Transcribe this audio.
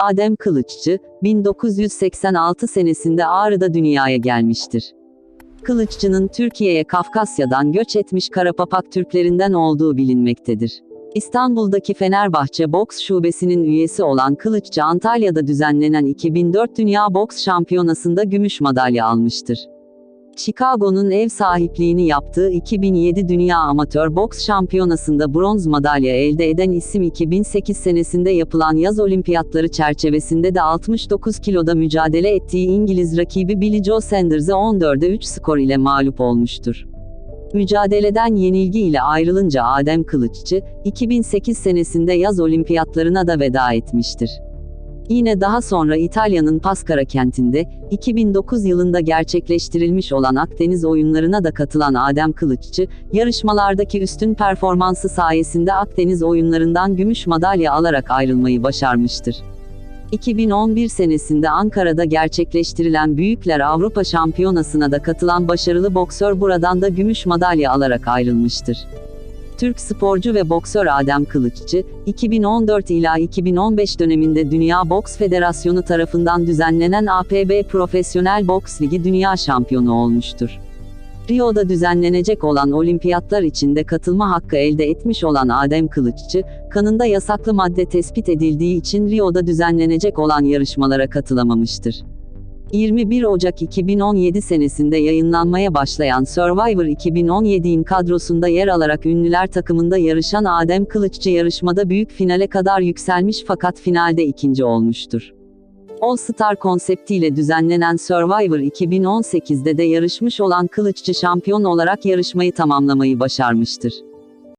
Adem Kılıççı, 1986 senesinde Ağrı'da dünyaya gelmiştir. Kılıççı'nın Türkiye'ye Kafkasya'dan göç etmiş Karapapak Türklerinden olduğu bilinmektedir. İstanbul'daki Fenerbahçe Boks Şubesi'nin üyesi olan Kılıççı Antalya'da düzenlenen 2004 Dünya Boks Şampiyonası'nda gümüş madalya almıştır. Chicago'nun ev sahipliğini yaptığı 2007 Dünya Amatör Boks Şampiyonası'nda bronz madalya elde eden isim 2008 senesinde yapılan yaz olimpiyatları çerçevesinde de 69 kiloda mücadele ettiği İngiliz rakibi Billy Joe Sanders'a 14'e 3 skor ile mağlup olmuştur. Mücadeleden yenilgi ile ayrılınca Adem Kılıççı, 2008 senesinde yaz olimpiyatlarına da veda etmiştir. Yine daha sonra İtalya'nın Paskara kentinde, 2009 yılında gerçekleştirilmiş olan Akdeniz oyunlarına da katılan Adem Kılıççı, yarışmalardaki üstün performansı sayesinde Akdeniz oyunlarından gümüş madalya alarak ayrılmayı başarmıştır. 2011 senesinde Ankara'da gerçekleştirilen Büyükler Avrupa Şampiyonası'na da katılan başarılı boksör buradan da gümüş madalya alarak ayrılmıştır. Türk sporcu ve boksör Adem Kılıççı, 2014 ila 2015 döneminde Dünya Boks Federasyonu tarafından düzenlenen APB Profesyonel Boks Ligi Dünya Şampiyonu olmuştur. Rio'da düzenlenecek olan olimpiyatlar içinde katılma hakkı elde etmiş olan Adem Kılıççı, kanında yasaklı madde tespit edildiği için Rio'da düzenlenecek olan yarışmalara katılamamıştır. 21 Ocak 2017 senesinde yayınlanmaya başlayan Survivor 2017'in kadrosunda yer alarak ünlüler takımında yarışan Adem Kılıççı yarışmada büyük finale kadar yükselmiş fakat finalde ikinci olmuştur. All Star konseptiyle düzenlenen Survivor 2018'de de yarışmış olan Kılıççı şampiyon olarak yarışmayı tamamlamayı başarmıştır.